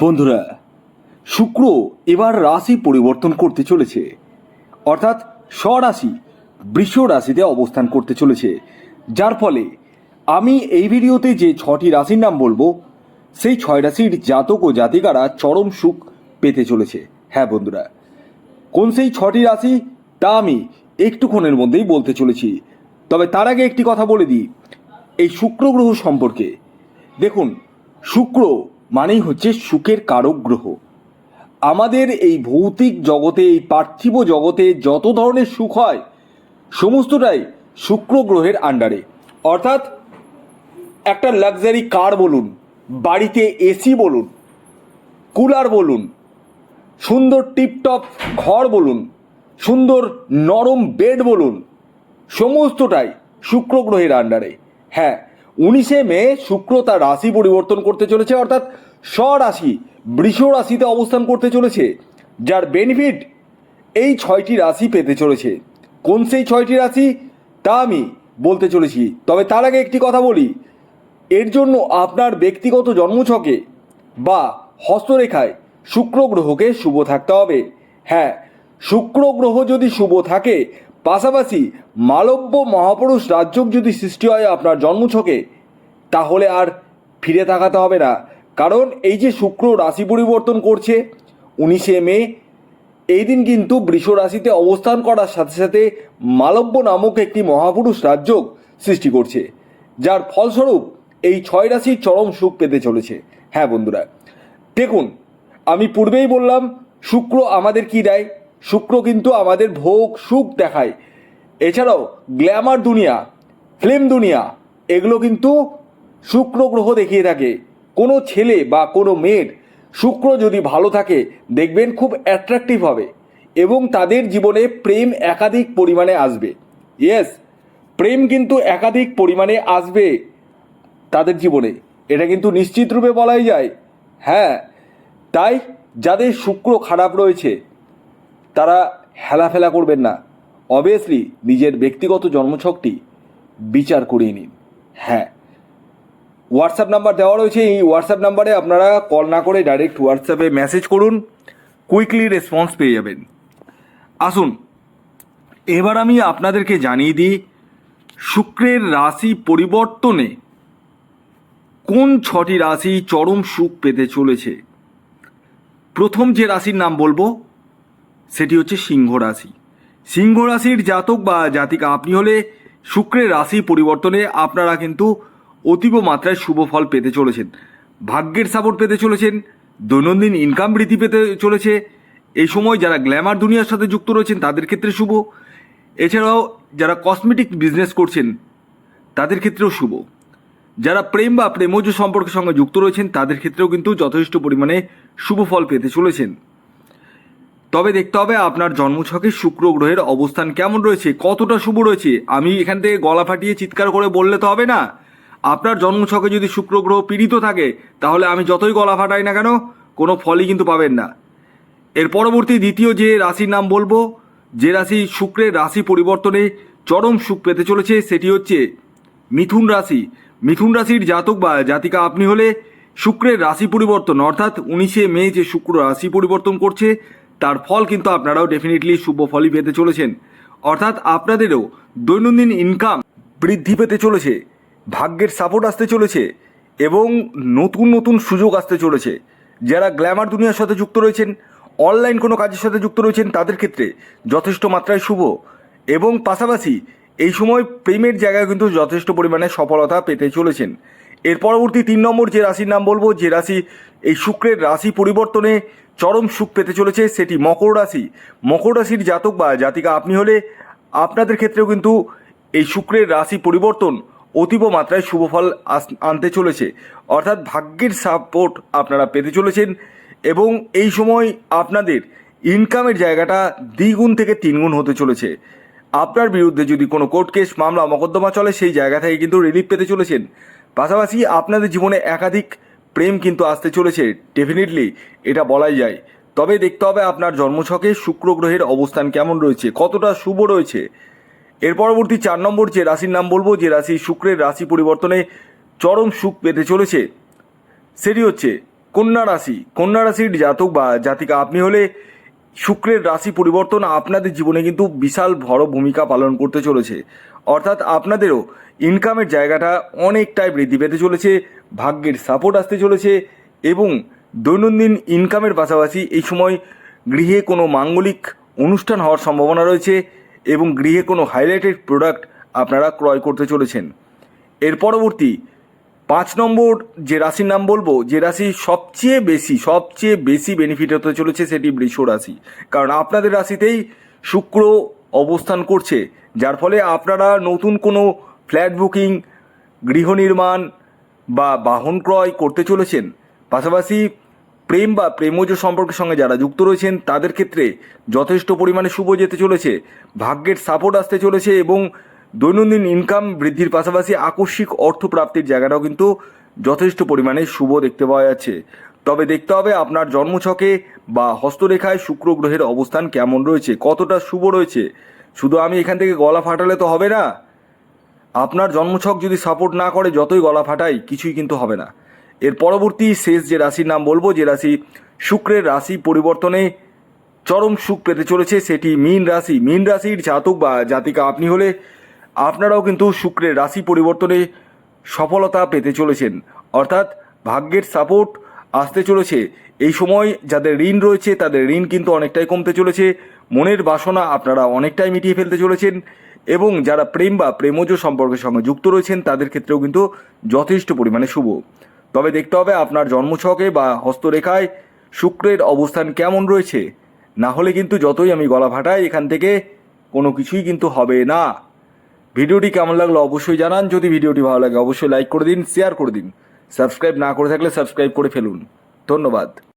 বন্ধুরা, শুক্র এবার রাশি পরিবর্তন করতে চলেছে। অর্থাৎ স্বরাশি বৃষ রাশিতে অবস্থান করতে চলেছে। যার ফলে আমি এই ভিডিওতে যে ছটি রাশির নাম বলব, সেই ছয় রাশির জাতক ও জাতিকারা চরম সুখ পেতে চলেছে। হ্যাঁ বন্ধুরা, কোন সেই ছটি রাশি, তা আমি একটুক্ষণের মধ্যেই বলতে চলেছি। তবে তার আগে একটি কথা বলে দিই, এই শুক্র গ্রহ সম্পর্কে। দেখুন, শুক্র মানেই হচ্ছে সুখের কারক গ্রহ। আমাদের এই ভৌতিক জগতে, এই পার্থিব জগতে যত ধরনের সুখ হয়, সমস্তটাই শুক্র গ্রহের আন্ডারে অর্থাৎ একটা লাক্সারি কার বলুন, বাড়িতে এসি বলুন কুলার বলুন, সুন্দর টিপটপ ঘর বলুন, সুন্দর নরম বেড বলুন, সমস্তটাই শুক্র গ্রহের আন্ডারে হ্যাঁ উনিশে মে শুক্র তার রাশি পরিবর্তন করতে চলেছে, অর্থাৎ স্বরাশি, বৃষ রাশিতে অবস্থান করতে চলেছে, যার বেনিফিট এই ছয়টি রাশি পেতে চলেছে। কোন সেই ছয়টি রাশি? তা আমি বলতে চলেছি। তবে তার আগে একটি কথা বলি। এর জন্য আপনার ব্যক্তিগত জন্মছকে বা হস্তরেখায় শুক্র গ্রহকে শুভ থাকতে হবে। হ্যাঁ শুক্র গ্রহ যদি শুভ থাকে পাশাপাশি মালব্য মহাপুরুষ রাজ্যক যদি সৃষ্টি হয় আপনার জন্মছকে, তাহলে আর ফিরে তাকাতে হবে না। কারণ এই যে শুক্র রাশি পরিবর্তন করছে, উনিশে মে, এই দিন কিন্তু বৃষ রাশিতে অবস্থান করার সাথে সাথে মালব্য নামক একটি মহাপুরুষ রাজ্য সৃষ্টি করছে, যার ফলস্বরূপ এই ছয় রাশির চরম সুখ পেতে চলেছে। হ্যাঁ বন্ধুরা, দেখুন, আমি পূর্বেই বললাম, শুক্র আমাদের কি দেয়? শুক্র কিন্তু আমাদের ভোগ সুখ দেখায়। এছাড়াও গ্ল্যামার দুনিয়া, ফিল্ম দুনিয়া, এগুলো কিন্তু শুক্র গ্রহ দেখিয়ে থাকে। কোনো ছেলে বা কোনো মেয়ের শুক্র যদি ভালো থাকে, দেখবেন খুব অ্যাট্রাকটিভ হবে এবং তাদের জীবনে প্রেম একাধিক পরিমাণে আসবে। ইয়েস প্রেম কিন্তু একাধিক পরিমাণে আসবে তাদের জীবনে। এটা কিন্তু নিশ্চিত রূপে বলাই যায়। হ্যাঁ তাই যাদের শুক্র খারাপ রয়েছে তারা হেলাফেলা করবেন না। অবভিয়াসলি নিজের ব্যক্তিগত জন্মছকটি বিচার করিয়ে নিন। হ্যাঁ। হোয়াটসঅ্যাপ নাম্বার দেওয়া রয়েছে। এই হোয়াটসঅ্যাপ নাম্বারে আপনারা কল না করে ডাইরেক্ট হোয়াটসঅ্যাপে মেসেজ করুন। কুইকলি রেসপন্স পেয়ে যাবেন। আসুন, এবার আমি আপনাদেরকে জানিয়ে দিই, শুক্রের রাশি পরিবর্তনে কোন ছটি রাশি চরম সুখ পেতে চলেছে? প্রথম যে রাশির নাম বলব সেটি হচ্ছে সিংহ রাশি। সিংহ রাশির জাতক বা জাতিকা আপনি হলে শুক্রের রাশি পরিবর্তনে আপনারা কিন্তু অতীব মাত্রায় শুভ ফল পেতে চলেছেন। ভাগ্যের সাপোর্ট পেতে চলেছেন, দৈনন্দিন ইনকাম বৃদ্ধি পেতে চলেছে। এই সময় যারা গ্ল্যামার দুনিয়ার সাথে যুক্ত রয়েছেন, তাদের ক্ষেত্রে শুভ। এছাড়াও যারা কসমেটিক বিজনেস করছেন, তাদের ক্ষেত্রেও শুভ। যারা প্রেম বা প্রেমজ সম্পর্কের সঙ্গে যুক্ত রয়েছেন, তাদের ক্ষেত্রেও কিন্তু যথেষ্ট পরিমাণে শুভ ফল পেতে চলেছেন। তবে দেখতে হবে আপনার জন্মছকে শুক্র গ্রহের অবস্থান কেমন রয়েছে, কতটা শুভ রয়েছে। আমি এখান থেকে গলা ফাটিয়ে চিৎকার করে বললে তো হবে না। আপনার জন্মছকে যদি শুক্র গ্রহ পীড়িত থাকে, তাহলে আমি যতই গলা ফাটাই না কেন, কোনো ফলই কিন্তু পাবেন না। এর পরবর্তী দ্বিতীয় যে রাশির নাম বলব, যে রাশি শুক্রের রাশি পরিবর্তনে চরম সুখ পেতে চলেছে, সেটি হচ্ছে মিথুন রাশি। মিথুন রাশির জাতক বা জাতিকা আপনি হলে শুক্রের রাশি পরিবর্তন, অর্থাৎ উনিশে মে যে শুক্র রাশি পরিবর্তন করছে তার ফল কিন্তু আপনারাও ডেফিনেটলি শুভ ফলই পেতে চলেছেন। অর্থাৎ আপনাদেরও দৈনন্দিন ইনকাম বৃদ্ধি পেতে চলেছে, ভাগ্যের সাপোর্ট আসতে চলেছে, এবং নতুন নতুন সুযোগ আসতে চলেছে। যারা গ্ল্যামার দুনিয়ার সাথে যুক্ত রয়েছেন অনলাইন কোনো কাজের সাথে যুক্ত রয়েছেন, তাদের ক্ষেত্রে যথেষ্ট মাত্রায় শুভ। এবং পাশাপাশি এই সময় প্রেমের জায়গায় কিন্তু যথেষ্ট পরিমাণে সফলতা পেতে চলেছেন। এর পরবর্তী তিন নম্বর যে রাশির নাম বলব, যে রাশি, এই শুক্রের রাশি পরিবর্তনে চরম সুখ পেতে চলেছে সেটি মকর রাশি। মকর রাশির জাতক বা জাতিকা আপনি হলে আপনাদের ক্ষেত্রেও কিন্তু এই শুক্রের রাশি পরিবর্তন অতীব মাত্রায় শুভ ফল আস- আনতে চলেছে। অর্থাৎ ভাগ্যের সাপোর্ট আপনারা পেতে চলেছেন এবং এই সময় আপনাদের ইনকামের জায়গাটা দ্বিগুণ থেকে তিনগুণ হতে চলেছে। আপনার বিরুদ্ধে যদি কোনো কোর্ট কেস মামলা, মকদ্দমা চলে, সেই জায়গা থেকে কিন্তু রিলিফ পেতে চলেছেন। পাশাপাশি আপনাদের জীবনে একাধিক প্রেম কিন্তু আসতে চলেছে ডেফিনেটলি এটা বলাই যায়। তবে দেখতে হবে আপনার জন্মছকে শুক্র গ্রহের অবস্থান কেমন রয়েছে, কতটা শুভ রয়েছে। এর পরবর্তী চার নম্বর যে রাশির নাম বলব, যে রাশি শুক্রের রাশি পরিবর্তনে চরম সুখ পেতে চলেছে, সেটি হচ্ছে কন্যা রাশি। কন্যা রাশির জাতক বা জাতিকা, আপনি হলে শুক্রের রাশি পরিবর্তন আপনাদের জীবনে কিন্তু বিশাল বড় ভূমিকা পালন করতে চলেছে। অর্থাৎ আপনাদেরও ইনকামের জায়গাটা অনেকটাই বৃদ্ধি পেতে চলেছে ভাগ্যের সাপোর্ট আসতে চলেছে এবং দৈনন্দিন ইনকামের পাশাপাশি এই সময় গৃহে কোনো মাঙ্গলিক অনুষ্ঠান হওয়ার সম্ভাবনা রয়েছে এবং গৃহে কোনো হাইলাইটেড প্রোডাক্ট আপনারা ক্রয় করতে চলেছেন। এর পরবর্তী পাঁচ নম্বর যে রাশির নাম বলব, যে রাশি সবচেয়ে বেশি সবচেয়ে বেশি বেনিফিট হতে চলেছে সেটি বৃষ রাশি। কারণ আপনাদের রাশিতেই শুক্র অবস্থান করছে, যার ফলে আপনারা নতুন কোনো ফ্ল্যাট বুকিং গৃহ নির্মাণ বা বাহন ক্রয় করতে চলেছেন, পাশাপাশি প্রেম বা প্রেমজ সম্পর্কের সঙ্গে যারা যুক্ত রয়েছেন, তাদের ক্ষেত্রে যথেষ্ট পরিমাণে শুভ যেতে চলেছে, ভাগ্যের সাপোর্ট আসতে চলেছে এবং দৈনন্দিন ইনকাম বৃদ্ধির পাশাপাশি আকস্মিক অর্থ প্রাপ্তির জায়গাটাও কিন্তু যথেষ্ট পরিমাণে শুভ দেখতে পাওয়া যাচ্ছে। তবে দেখতে হবে আপনার জন্মছকে বা হস্তরেখায় শুক্র গ্রহের অবস্থান কেমন রয়েছে, কতটা শুভ রয়েছে। শুধু আমি এখান থেকে গলা ফাটালে তো হবে না। আপনার জন্মছক যদি সাপোর্ট না করে যতই গলা ফাটাই, কিছুই কিন্তু হবে না। এর পরবর্তী শেষ যে রাশির নাম বলব, যে রাশি শুক্রের রাশি পরিবর্তনে চরম সুখ পেতে চলেছে, সেটি মীন রাশি। মীন রাশির জাতক বা জাতিকা আপনি হলে আপনারাও কিন্তু শুক্রের রাশি পরিবর্তনে সফলতা পেতে চলেছেন। অর্থাৎ ভাগ্যের সাপোর্ট আসতে চলেছে। এই সময় যাদের ঋণ রয়েছে, তাদের ঋণ কিন্তু অনেকটাই কমতে চলেছে। মনের বাসনা আপনারা অনেকটাই মিটিয়ে ফেলতে চলেছেন। এবং যারা প্রেম বা প্রেমজ সম্পর্কের সঙ্গে যুক্ত রয়েছেন, তাদের ক্ষেত্রেও কিন্তু যথেষ্ট পরিমাণে শুভ। তবে দেখতে হবে আপনার জন্মছকে বা হস্তরেখায় শুক্রের অবস্থান কেমন রয়েছে। না হলে কিন্তু যতই আমি গলা ফাটাই, এখান থেকে কোনো কিছুই কিন্তু হবে না। ভিডিওটি কেমন লাগল অবশ্যই জানান। যদি ভিডিওটি ভালো লাগে, অবশ্যই লাইক করে দিন, শেয়ার করে দিন। সাবস্ক্রাইব না করে থাকলে সাবস্ক্রাইব করে ফেলুন। ধন্যবাদ।